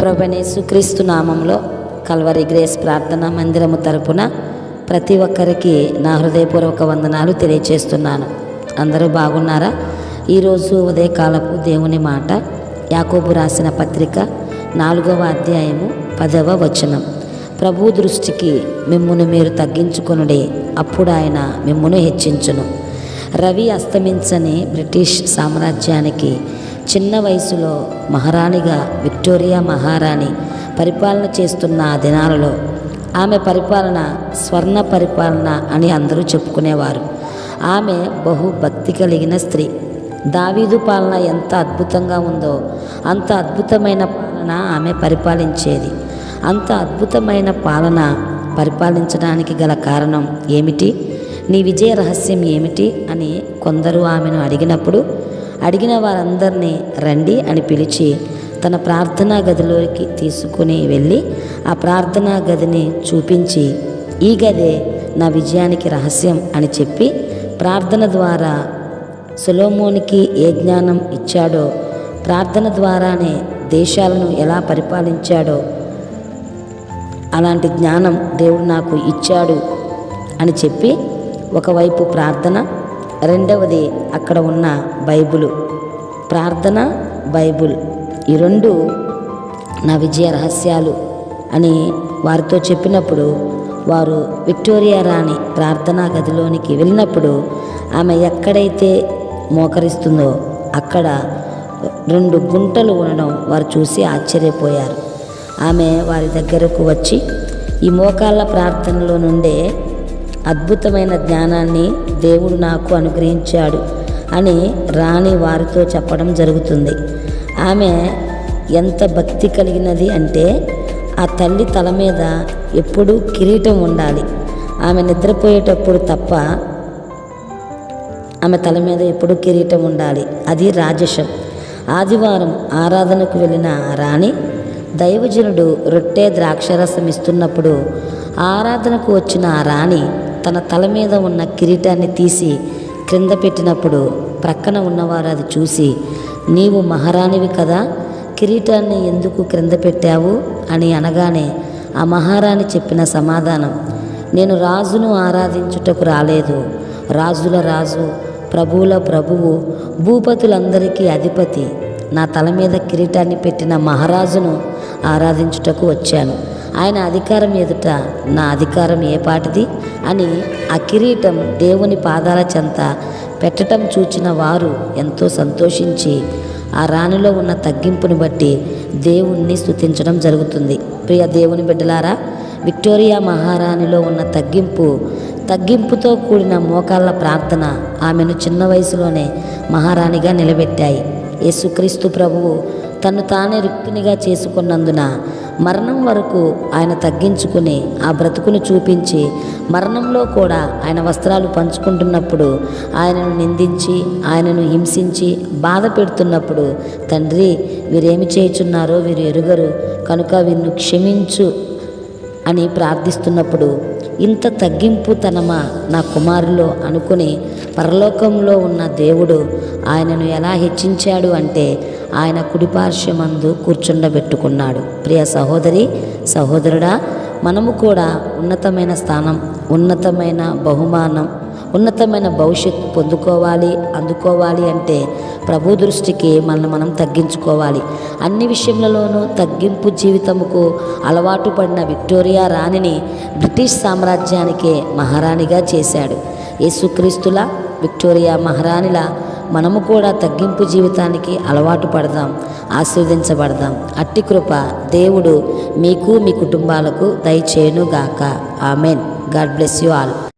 ప్రభనేసు క్రీస్తు నామంలో Calvary grace ప్రార్థన మందిరము తరపున ప్రతి ఒక్కరికి నా హృదయపూర్వక వందనాలు తెలియచేస్తున్నాను. అందరూ బాగున్నారా? ఈరోజు ఉదయకాలపు దేవుని మాట యాకోబు రాసిన పత్రిక నాలుగవ అధ్యాయము పదవ వచనం. ప్రభు దృష్టికి మిమ్మును మీరు తగ్గించుకొనుడే అప్పుడు ఆయన మిమ్మును హెచ్చించును. రవి అస్తమించని బ్రిటిష్ సామ్రాజ్యానికి చిన్న వయసులో మహారాణిగా విక్టోరియా మహారాణి పరిపాలన చేస్తున్న ఆ దినాలలో ఆమె పరిపాలన స్వర్ణ పరిపాలన అని అందరూ చెప్పుకునేవారు. ఆమె బహు భక్తి కలిగిన స్త్రీ. దావీదు పాలన ఎంత అద్భుతంగా ఉందో అంత అద్భుతమైన పాలన ఆమె పరిపాలించేది. అంత అద్భుతమైన పాలన పరిపాలించడానికి గల కారణం ఏమిటి? నీ విజయ రహస్యం ఏమిటి? అని కొందరు ఆమెను అడిగినప్పుడు అడిగిన వారందరినీ రండి అని పిలిచి తన ప్రార్థనా గదిలోకి తీసుకుని వెళ్ళి ఆ ప్రార్థనా గదిని చూపించి ఈ గదే నా విజయానికి రహస్యం అని చెప్పి ప్రార్థన ద్వారా సొలోమోనికి ఏ జ్ఞానం ఇచ్చాడో ప్రార్థన ద్వారానే దేశాలను ఎలా పరిపాలించాడో అలాంటి జ్ఞానం దేవుడు నాకు ఇచ్చాడు అని చెప్పి ఒకవైపు ప్రార్థన రెండవది అక్కడ ఉన్న బైబుల్. ప్రార్థన బైబుల్ ఈ రెండు నా విజయ రహస్యాలు అని వారితో చెప్పినప్పుడు వారు విక్టోరియా రాణి ప్రార్థనా గదిలోనికి వెళ్ళినప్పుడు ఆమె ఎక్కడైతే మోకరిస్తుందో అక్కడ రెండు గుంటలు ఉండడం వారు చూసి ఆశ్చర్యపోయారు. ఆమె వారి దగ్గరకు వచ్చి ఈ మోకాళ్ళ ప్రార్థనలో నుండే అద్భుతమైన జ్ఞానాన్ని దేవుడు నాకు అనుగ్రహించాడు అని రాణి వారితో చెప్పడం జరుగుతుంది. ఆమె ఎంత భక్తి కలిగినది అంటే ఆ తల్లి తల మీద ఎప్పుడూ కిరీటం ఉండాలి. ఆమె నిద్రపోయేటప్పుడు తప్ప ఆమె తల మీద ఎప్పుడూ కిరీటం ఉండాలి. అది రాజసం ఆదివారం ఆరాధనకు వెళ్ళిన రాణి దైవజనుడు రొట్టె ద్రాక్షరసం ఇస్తున్నప్పుడు ఆరాధనకు వచ్చిన రాణి తన తల మీద ఉన్న కిరీటాన్ని తీసి క్రింద పెట్టినప్పుడు ప్రక్కన ఉన్నవారు అది చూసి నీవు మహారాణివి కదా కిరీటాన్ని ఎందుకు క్రింద పెట్టావు? అని అనగానే ఆ మహారాణి చెప్పిన సమాధానం నేను రాజును ఆరాధించుటకు రాలేదు. రాజుల రాజు ప్రభువుల ప్రభువు భూపతులందరికీ అధిపతి. నా తల మీద కిరీటాన్ని పెట్టిన మహారాజును ఆరాధించుటకు వచ్చాను. ఆయన అధికారం ఎదుట నా అధికారం ఏ పాటిది? అని ఆ కిరీటం దేవుని పాదాల చెంత పెట్టటం చూచిన వారు ఎంతో సంతోషించి ఆ రాణిలో ఉన్న తగ్గింపుని బట్టి దేవుణ్ణి స్థుతించడం జరుగుతుంది. ప్రియ దేవుని బిడ్డలారా విక్టోరియా మహారాణిలో ఉన్న తగ్గింపు తగ్గింపుతో కూడిన మోకాళ్ళ ప్రార్థన ఆమెను చిన్న వయసులోనే మహారాణిగా నిలబెట్టాయి. యేసుక్రీస్తు ప్రభువు తను తానే రిక్తునిగా చేసుకున్నందున మరణం వరకు ఆయన తగ్గించుకుని ఆ బ్రతుకును చూపించి మరణంలో కూడా ఆయన వస్త్రాలు పంచుకుంటున్నప్పుడు ఆయనను నిందించి ఆయనను హింసించి బాధ పెడుతున్నప్పుడు తండ్రి వీరేమి చేయుచున్నారో వీరు ఎరుగరు కనుక వీరిని క్షమించు అని ప్రార్థిస్తున్నప్పుడు ఇంత తగ్గింపు తనమా నా కుమారులో అనుకుని పరలోకంలో ఉన్న దేవుడు ఆయనను ఎలా హెచ్చించాడు అంటే ఆయన కుడిపార్శ్వమందు కూర్చుండబెట్టుకున్నాడు. ప్రియ సహోదరి సహోదరుడా మనము కూడా ఉన్నతమైన స్థానం ఉన్నతమైన బహుమానం ఉన్నతమైన భవిష్యత్తు పొందుకోవాలి అందుకోవాలి అంటే ప్రభు దృష్టికి మనల్ని మనం తగ్గించుకోవాలి. అన్ని విషయంలోనూ తగ్గింపు జీవితముకు అలవాటు పడిన విక్టోరియా రాణిని బ్రిటిష్ సామ్రాజ్యానికే మహారాణిగా చేశాడు. యేసుక్రీస్తుల విక్టోరియా మహారాణిలా మనము కూడా తగ్గింపు జీవితానికి అలవాటు పడదాం ఆశీర్వదించబడదాం. అట్టి కృప దేవుడు మీకు మీ కుటుంబాలకు దయచేయునుగాక. Amen. God bless you all.